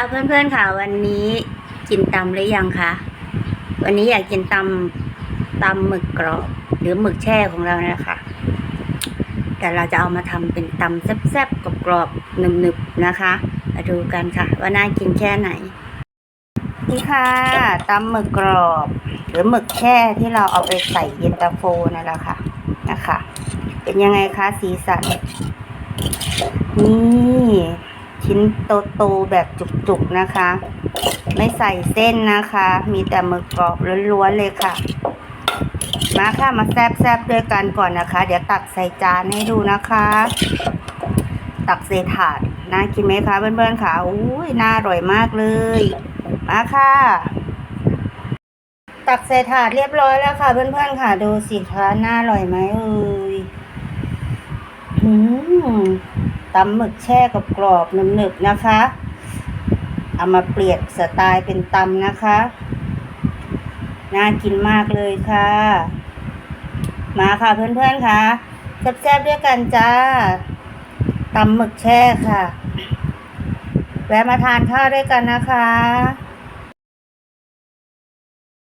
ค่ะเพื่อนๆค่ะ วันนี้กินตำหรือยังคะวันนี้อยากกินตำตำหมึกกรอบหรือหมึกแช่ของเรานี่ยค่ะแต่เราจะเอามาทำเป็นตำแซ่บๆกรอบๆหนึบๆนะคะมาดูกันค่ะ ว่าน่ากินแค่ไหน นี่ค่ะตำหมึกกรอบ หรือหมึกแช่ที่เราเอาไปใส่เย็นตาโฟนั่นแหละค่ะนะคะ เป็นยังไงคะสีสันนี่ ชิ้นโตๆแบบจุกๆนะคะ ไม่ใส่เส้นนะคะ มีแต่หมึกกรอบล้วนๆเลยค่ะ มาค่ะมาแซบๆด้วยกันก่อนนะคะ เดี๋ยวตักใส่จานให้ดูนะคะ ตักใส่ถาดน่ากินไหมคะเพื่อนๆค่ะอุ้ยน่าอร่อยมากเลย มาค่ะตักใส่ถาดเรียบร้อยแล้วค่ะ เพื่อนๆค่ะ ดูสิคะน่าอร่อยไหมเอ่ยอืม ตำหมึกแช่กับกรอบหนึบๆนะคะ เอามาเปลี่ยนสไตล์เป็นตำนะคะ น่ากินมากเลยค่ะ มาค่ะเพื่อนๆค่ะแซ่บๆด้วยกันจ้าตำหมึกแช่ค่ะ แวะมาทานข้าวด้วยกันนะคะ